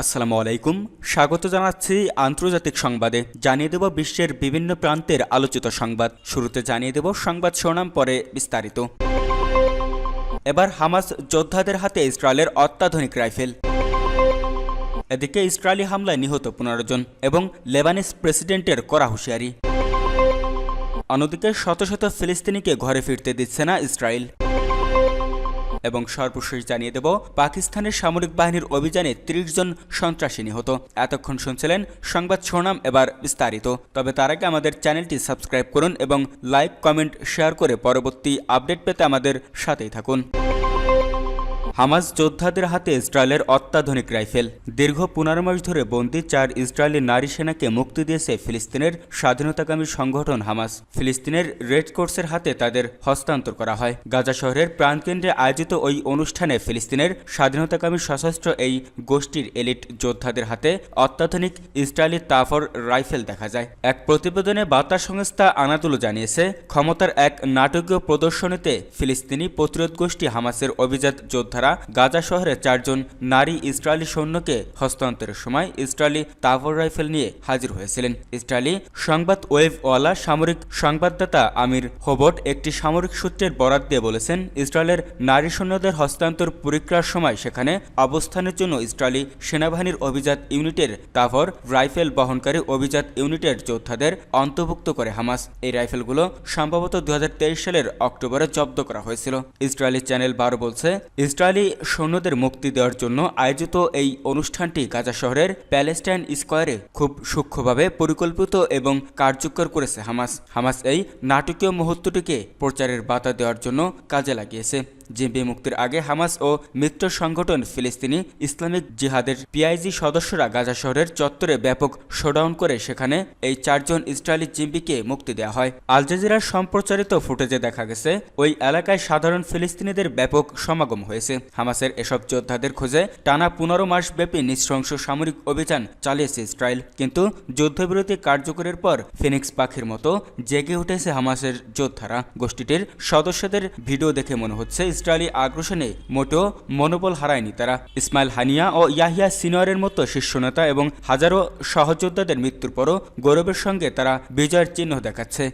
আসসালামু আলাইকুম। স্বাগত জানাচ্ছি আন্তর্জাতিক সংবাদে। জানিয়ে দেব বিশ্বের বিভিন্ন প্রান্তের আলোচিত সংবাদ। শুরুতে জানিয়ে দেব সংবাদ শিরোনাম, পরে বিস্তারিত। এবার হামাস যোদ্ধাদের হাতে ইসরায়েলের অত্যাধুনিক রাইফেল। এদিকে ইসরায়েলি হামলায় নিহত পনেরো জন এবং লেবানিস প্রেসিডেন্টের করা হুঁশিয়ারি। অন্যদিকে শত শত ফিলিস্তিনিকে ঘরে ফিরতে দিচ্ছে না ইসরায়েল। এবং সর্বশেষ জানিয়ে দেব, পাকিস্তানের সামরিক বাহিনীর অভিযানে ৩০ জন সন্ত্রাসী নিহত। এতক্ষণ শুনছিলেন সংবাদ শোনাম এবার বিস্তারিত। তবে তার আগে আমাদের চ্যানেলটি সাবস্ক্রাইব করুন এবং লাইক, কমেন্ট, শেয়ার করে পরবর্তী আপডেট পেতে আমাদের সাথেই থাকুন। হামাস যোদ্ধাদের হাতে ইসরায়েলের অত্যাধুনিক রাইফেল। দীর্ঘ পনেরো মাস ধরে বন্দি চার ইসরায়েলি নারী সেনাকে মুক্তি দিয়েছে ফিলিস্তিনের স্বাধীনতাকামী সংগঠন হামাস। ফিলিস্তিনের রেড কোর্সের হাতে তাদের হস্তান্তর করা হয়। গাজা শহরের প্রাণকেন্দ্রে আয়োজিত ওই অনুষ্ঠানে ফিলিস্তিনের স্বাধীনতাকামী সশস্ত্র এই গোষ্ঠীর এলিট যোদ্ধাদের হাতে অত্যাধুনিক ইসরায়েলি তাফর রাইফেল দেখা যায়। এক প্রতিবেদনে বার্তা সংস্থা আনাতুলো জানিয়েছে, ক্ষমতার এক নাটকীয় প্রদর্শনীতে ফিলিস্তিনি প্রতিরোধ গোষ্ঠী হামাসের অভিজাত যোদ্ধারা গাজা শহরে চারজন নারী ইসরায়েলি সৈন্যকে হস্তান্তরের সময় ইসরায়েলি তাভর রাইফেল নিয়ে হাজির হয়েছিলেন। ইসরায়েলি সংবাদ ওয়েভওয়ালা সামরিক সংবাদদাতা আমির হোবট একটি সামরিক সূত্রের বরাত দিয়ে বলেছেন, ইসরায়েলের নারী সৈন্যদের হস্তান্তর পরীক্ষার সময় সেখানে অবস্থানের জন্য ইসরায়েলি সেনাবাহিনীর অভিজাত ইউনিটের তাভর রাইফেল বহনকারী অভিজাত ইউনিটের যোদ্ধাদের অন্তর্ভুক্ত করে হামাস। এই রাইফেলগুলো সম্ভবত দু হাজার তেইশ সালের অক্টোবরে জব্দ করা হয়েছিল। ইসরায়েলি চ্যানেল বারো বলছে, ইসরায়েলি সৈন্যদের মুক্তি দেওয়ার জন্য আয়োজিত এই অনুষ্ঠানটি গাজা শহরের প্যালেস্টাইন স্কোয়ারে খুব সূক্ষ্মভাবে পরিকল্পিত এবং কার্যকর করেছে হামাস। হামাস এই নাটকীয় মুহূর্তটিকে প্রচারের বাতা দেওয়ার জন্য কাজে লাগিয়েছে। জিম্বি মুক্তির আগে হামাস ও মিত্র সংগঠন ফিলিস্তিনি ইসলামিক জিহাদের পিআইজি সদস্যরা গাজা শহরের চত্বরে ব্যাপক শোডাউন করে সেখানে এই চারজন ইসরায়েলি জিম্বিকে মুক্তি দেওয়া হয়। আল জাজিরার সম্প্রচারিত ফুটেজে দেখা গেছে, ওই এলাকায় সাধারণ ফিলিস্তিনিদের ব্যাপক সমাগম হয়েছে। হামাসের এসব যোদ্ধাদের খোঁজে টানা পনেরো মাস ব্যাপী নৃশংস সামরিক অভিযান চালিয়েছে ইসরায়েল। কিন্তু যুদ্ধবিরতি কার্যকরের পর ফিনিক্স পাখির মতো জেগে উঠেছে হামাসের যোদ্ধারা। গোষ্ঠীটির সদস্যদের ভিডিও দেখে মনে হচ্ছে ইসরায়েলি আগ্রাসনে মোটেও মনোবল হারায়নি তারা। ইসমাইল হানিয়া ও ইয়াহিয়া সিনোয়ারের মতো শীর্ষ নেতা এবং হাজারো সহযোদ্ধাদের মৃত্যুর পরও গৌরবের সঙ্গে তারা বিজয়ের চিহ্ন দেখাচ্ছে।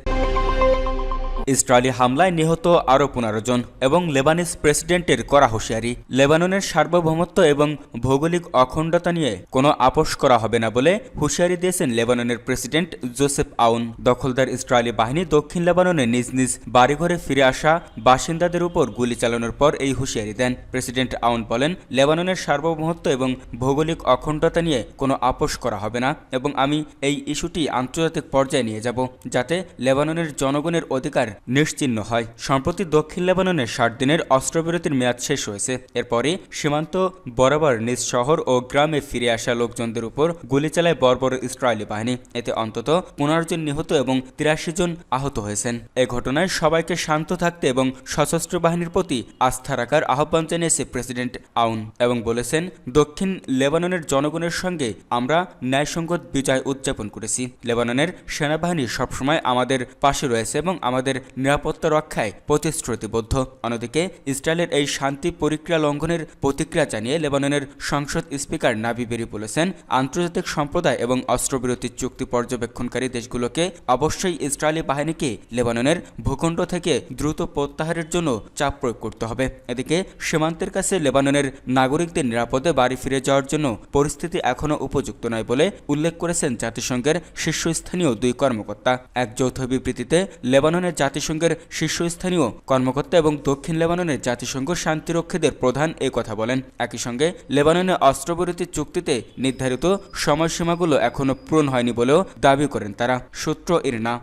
ইসরায়েলি হামলায় নিহত আরও পনেরো জন এবং লেবানিস প্রেসিডেন্টের করা হুঁশিয়ারি। লেবাননের সার্বভৌমত্ব এবং ভৌগোলিক অখণ্ডতা নিয়ে কোনো আপোষ করা হবে না বলে হুঁশিয়ারি দিয়েছেন লেবাননের প্রেসিডেন্ট জোসেফ আউন। দখলদার ইসরায়েলি বাহিনী দক্ষিণ লেবাননে নিজ নিজ বাড়িঘরে ফিরে আসা বাসিন্দাদের উপর গুলি চালানোর পর এই হুঁশিয়ারি দেন। প্রেসিডেন্ট আউন বলেন, লেবাননের সার্বভৌমত্ব এবং ভৌগোলিক অখণ্ডতা নিয়ে কোনো আপোষ করা হবে না এবং আমি এই ইস্যুটি আন্তর্জাতিক পর্যায়ে নিয়ে যাব যাতে লেবাননের জনগণের অধিকার নিশ্চিহ্ন হয়। সম্প্রতি দক্ষিণ লেবাননের ষাট দিনের অস্ত্রবিরতির মেয়াদ শেষ হয়েছে। এরপরে সীমান্ত বরাবর নিজ শহর ও গ্রামে ফিরে আসা লোকজনদের উপর গুলি চালায় বর্বর ইসরায়েলি বাহিনী। এতে অন্তত পনেরো জন নিহত এবং তিরাশি জন আহত হয়েছেন। এ ঘটনায় সবাইকে শান্ত থাকতে এবং সশস্ত্র বাহিনীর প্রতি আস্থা রাখার আহ্বান জানিয়েছে প্রেসিডেন্ট আউন এবং বলেছেন, দক্ষিণ লেবাননের জনগণের সঙ্গে আমরা ন্যায়সঙ্গত বিজয় উদযাপন করেছি। লেবাননের সেনাবাহিনী সবসময় আমাদের পাশে রয়েছে এবং আমাদের নিরাপত্তা রক্ষায় প্রতিশ্রুতিবদ্ধ। অন্যদিকে, ইসরায়েলের এই শান্তি পরিক্রিয়া লঙ্ঘনের প্রতিক্রিয়া জানিয়ে লেবাননের সংসদ স্পিকার নাবি বেরি বলেছেন, আন্তর্জাতিক সম্প্রদায় এবং অস্ত্রবিরতির চুক্তি পর্যবেক্ষণকারী দেশগুলোকে অবশ্যই ইসরায়েলি বাহিনীকে লেবাননের ভূখণ্ড থেকে দ্রুত প্রত্যাহারের জন্য চাপ প্রয়োগ করতে হবে। এদিকে, সীমান্তের কাছে লেবাননের নাগরিকদের নিরাপদে বাড়ি ফিরে যাওয়ার জন্য পরিস্থিতি এখনও উপযুক্ত নয় বলে উল্লেখ করেছেন জাতিসংঘের শীর্ষস্থানীয় দুই কর্মকর্তা। এক যৌথ বিবৃতিতে, লেবাননের জাতিসংঘের শীর্ষস্থানীয় কর্মকর্তা এবং দক্ষিণ লেবাননের জাতিসংঘ শান্তিরক্ষীদের প্রধান এ কথা বলেন। একই সঙ্গে লেবাননে অস্ত্রবিরতি চুক্তিতে নির্ধারিত সময়সীমাগুলো এখনও পূরণ হয়নি বলেও দাবি করেন তারা। সূত্র ইরনা।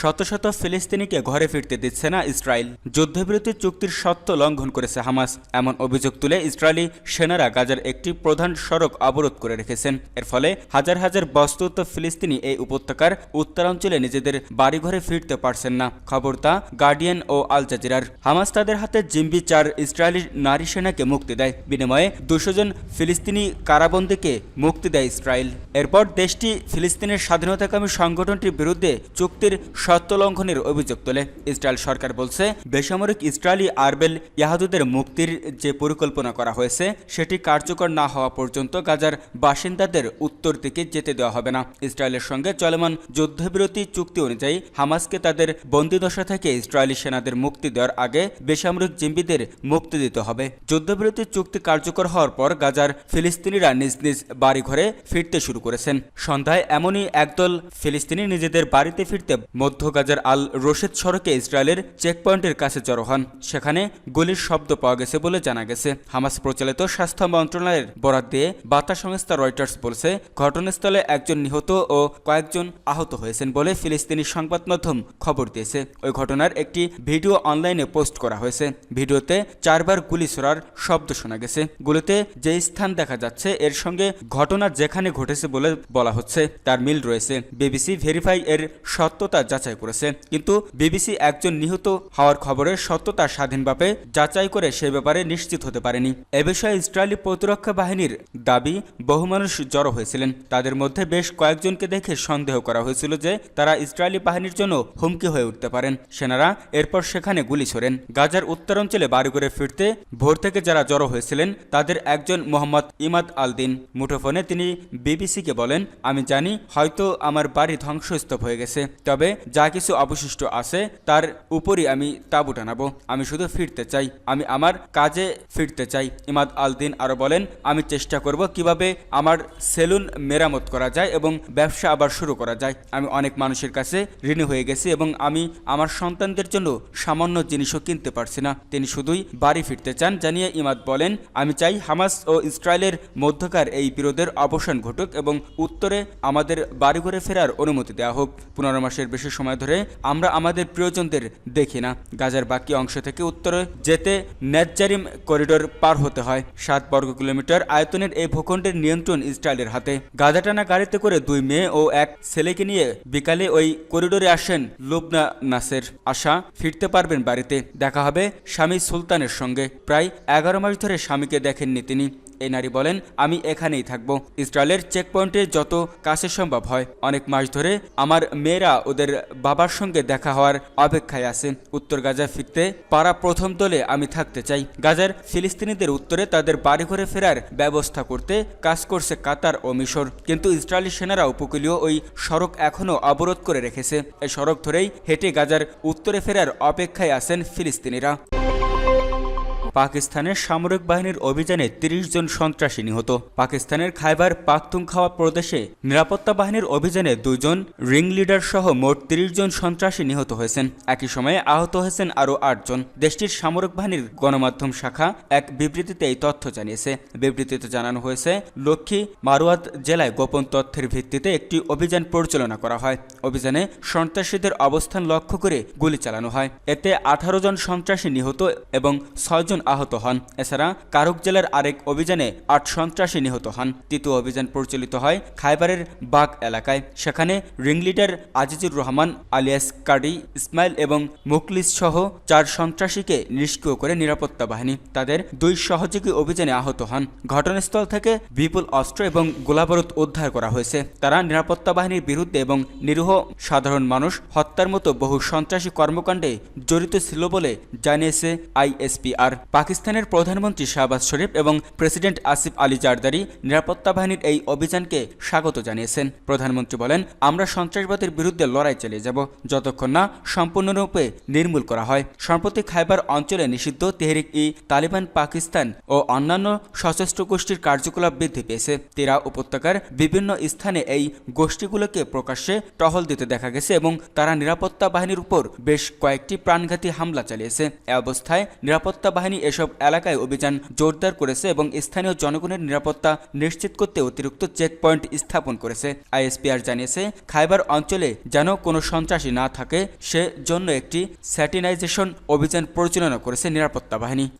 শত শত ফিলিস্তিনিকে ঘরে ফিরতে দিচ্ছে না ইসরায়েল। যুদ্ধবিরতি চুক্তির সত্য লঙ্ঘন করেছে হামাস। এমন অভিযোগ তুলে ইসরায়েলি সেনারা গাজার একটি প্রধান সড়ক অবরোধ করে রেখেছেন। এর ফলে হাজার হাজার বস্তুত ফিলিস্তিনি এই উপত্যকার উত্তরাঞ্চলে নিজেদের বাড়িঘরে ফিরতে পারছেন না। খবর তা গার্ডিয়ান ও আল জাজিরার। হামাস তাদের হাতে জিম্বি চার ইসরায়েলি নারী সেনাকে মুক্তি দেয়। বিনিময়ে দুশো জন ফিলিস্তিনি কারাবন্দীকে মুক্তি দেয় ইসরায়েল। এরপর দেশটি ফিলিস্তিনের স্বাধীনতাকামী সংগঠনটির বিরুদ্ধে চুক্তির সত্য লঙ্ঘনের অভিযোগ তোলে ইসরায়েল সরকার বলছে, বেসামরিক ইসরায়েলি আরবেল ইয়াহুদুদের মুক্তির যে পরিকল্পনা করা হয়েছে, সেটি কার্যকর না হওয়া পর্যন্ত গাজার বাসিন্দাদের উত্তর দিকে যেতে দেওয়া হবে না। ইসরায়েলের সঙ্গে চলমান যুদ্ধবিরতি চুক্তি অনুযায়ী হামাসকে তাদের বন্দিদশা থেকে ইসরায়েলি সেনাদের মুক্তি দেওয়ার আগে বেসামরিক জিম্বিদের মুক্তি দিতে হবে। যুদ্ধবিরতি চুক্তি কার্যকর হওয়ার পর গাজার ফিলিস্তিনিরা নিজ নিজ বাড়িঘরে ফিরতে শুরু করেছেন। সন্ধ্যায় এমনই একদল ফিলিস্তিনি নিজেদের বাড়িতে ফিরতে গাজার আল রশিদ সড়কে ইসরায়েলের চেকপয়েন্টের কাছে জড়ো হন। সেখানে গুলির শব্দ পাওয়া গেছে বলে জানা গেছে। হামাস প্রচালিত স্বাস্থ্য মন্ত্রণালয়ের বরাদ দিয়ে বার্তা সংস্থা রয়টার্স বলছে, ঘটনাস্থলে একজন নিহত ও কয়েকজন আহত হয়েছেন বলে ফিলিস্তিনি সংবাদ মাধ্যম খবর দিয়েছে। ওই ঘটনার একটি ভিডিও অনলাইনে পোস্ট করা হয়েছে। ভিডিওতে চারবার গুলি ছোড়ার শব্দ শোনা গেছে। গুলিতে যে স্থান দেখা যাচ্ছে, এর সঙ্গে ঘটনা যেখানে ঘটেছে বলে বলা হচ্ছে, তার মিল রয়েছে। বিবিসি ভেরিফাই এর সত্যতা যাচাই করেছে। কিন্তু বিবিসি একজন নিহত হওয়ার খবরের সত্যতা স্বাধীনভাবে যাচাই করে সে ব্যাপারে নিশ্চিত হতে পারেনি। এ বিষয়ে ইসরায়েলি প্রতিরক্ষা বাহিনীর দাবি, বহু মানুষ জড়ো হয়েছিলেন। তাদের মধ্যে বেশ কয়েকজনকে দেখে সন্দেহ করা হয়েছিল যে তারা ইসরায়েলি বাহিনীর জন্য হুমকি হয়ে উঠতে পারেন। সেনারা এরপর সেখানে গুলি ছোড়েন। গাজার উত্তরাঞ্চলে বাড়ি করে ফিরতে ভোর থেকে যারা জড়ো হয়েছিলেন, তাদের একজন মোহাম্মদ ইমাদ আল দিন মুঠোফোনে তিনি বিবিসিকে বলেন, আমি জানি, হয়তো আমার বাড়ি ধ্বংসস্তূপ হয়ে গেছে। তবে যা কিছু অবশিষ্ট আছে, তার উপরই আমি তাবু টানাবো। আমি শুধু ফিরতে চাই। আমি আমার কাজে ফিরতে চাই। ইমাদ আল দিন আরও বলেন, আমি চেষ্টা করব কীভাবে আমার সেলুন মেরামত করা যায় এবং ব্যবসা আবার শুরু করা যায়। আমি অনেক মানুষের কাছে ঋণী হয়ে গেছি এবং আমি আমার সন্তানদের জন্য সামান্য জিনিসও কিনতে পারছি না। তিনি শুধুই বাড়ি ফিরতে চান জানিয়ে ইমাদ বলেন, আমি চাই হামাস ও ইসরায়েলের মধ্যকার এই বিরোধের অবসান ঘটুক এবং উত্তরে আমাদের বাড়িঘরে ফেরার অনুমতি দেওয়া হোক। পনেরো মাসের বেশি সময় ধরে আমরা আমাদের প্রিয়জনদের দেখি না। গাজার বাকি অংশ থেকে উত্তরে যেতে নেতজারিম করিডোর পার হতে হয়। সাত বর্গ কিলোমিটার আয়তনের এই ভূখণ্ডের নিয়ন্ত্রণ ইসরায়েলের হাতে। গাজা টানা গাড়িতে করে দুই মেয়ে ও এক ছেলেকে নিয়ে বিকালে ওই করিডোরে আসেন লুবনা নাসের। আশা, ফিরতে পারবেন বাড়িতে। দেখা হবে স্বামী সুলতানের সঙ্গে। প্রায় এগারো মাস ধরে স্বামীকে দেখেননি তিনি। এই নারী বলেন, আমি এখানেই থাকব। ইসরায়েলের চেকপয়েন্টে যত কাছে সম্ভব হয়। অনেক মাস ধরে আমার মেয়েরা ওদের বাবার সঙ্গে দেখা হওয়ার অপেক্ষায় আছে। উত্তর গাজা ফিরতে পারা প্রথম দলে আমি থাকতে চাই। গাজার ফিলিস্তিনিদের উত্তরে তাদের বাড়ি ঘরে ফেরার ব্যবস্থা করতে কাজ করছে কাতার ও মিশর। কিন্তু ইসরায়েলি সেনারা উপকূলীয় ওই সড়ক এখনও অবরোধ করে রেখেছে। এই সড়ক ধরেই হেঁটে গাজার উত্তরে ফেরার অপেক্ষায় আছেন ফিলিস্তিনিরা। পাকিস্তানের সামরিক বাহিনীর অভিযানে ৩০ জন সন্ত্রাসী নিহত। পাকিস্তানের খাইবার পাখতুনখাওয়া প্রদেশে নিরাপত্তা বাহিনীর অভিযানে দুইজন রিং লিডার সহ মোট ৩০ জন সন্ত্রাসী নিহত হয়েছেন। একই সময়ে আহত হয়েছেন আরও আটজন দেশটির সামরিক বাহিনীর গণমাধ্যম শাখা এক বিবৃতিতে এই তথ্য জানিয়েছে। বিবৃতিতে জানানো হয়েছে, লক্ষ্মী মারুয়াদ জেলায় গোপন তথ্যের ভিত্তিতে একটি অভিযান পরিচালনা করা হয়। অভিযানে সন্ত্রাসীদের অবস্থান লক্ষ্য করে গুলি চালানো হয়। এতে আঠারো জন সন্ত্রাসী নিহত এবং ছয়জন আহত হন। এছাড়া কারুক জেলার আরেক অভিযানে আট সন্ত্রাসী নিহত হন। তৃতীয় অভিযান পরিচালিত হয় খাইবারের বাগ এলাকায়। সেখানে রিংলিডার আজিজুর রহমান, আলিয়াস কাডি, ইসমাইল এবং মুকলিস সহ চার সন্ত্রাসীকে নিষ্ক্রিয় করে নিরাপত্তা বাহিনী তাদের দুই সহযোগী অভিযানে আহত হন। ঘটনাস্থল থেকে বিপুল অস্ত্র এবং গোলাবারুদ উদ্ধার করা হয়েছে। তারা নিরাপত্তা বাহিনীর বিরুদ্ধে এবং নিরীহ সাধারণ মানুষ হত্যার মতো বহু সন্ত্রাসী কর্মকাণ্ডে জড়িত ছিল বলে জানিয়েছে আইএসপিআর। পাকিস্তানের প্রধানমন্ত্রী শাহবাজ শরীফ এবং প্রেসিডেন্ট আসিফ আলী জারদারি নিরাপত্তা বাহিনীর এই অভিযানকে স্বাগত জানিয়েছেন। প্রধানমন্ত্রী বলেন, আমরা সন্ত্রাসবাদের বিরুদ্ধে লড়াই চালিয়ে যাব, যতক্ষণ না সম্পূর্ণরূপে নির্মূল করা হয়। সম্প্রতি খাইবার অঞ্চলে নিষিদ্ধ তেহরিক ই তালিবান পাকিস্তান ও অন্যান্য সশস্ত্র গোষ্ঠীর কার্যকলাপ বৃদ্ধি পেয়েছে। তেরা উপত্যকার বিভিন্ন স্থানে এই গোষ্ঠীগুলোকে প্রকাশ্যে টহল দিতে দেখা গেছে এবং তারা নিরাপত্তা বাহিনীর উপর বেশ কয়েকটি প্রাণঘাতী হামলা চালিয়েছে। এ অবস্থায় নিরাপত্তা বাহিনী এসব এলাকায় অভিযান জোরদার করেছে এবং স্থানীয় জনগণের নিরাপত্তা নিশ্চিত করতে অতিরিক্ত চেকপয়েন্ট স্থাপন করেছে। আইএসপিআর জানিয়েছে, খাইবার অঞ্চলে যেন কোনো সন্ত্রাসী না থাকে সে জন্য একটি স্যাটিনাইজেশন অভিযান পরিচালনা করেছে নিরাপত্তা বাহিনী।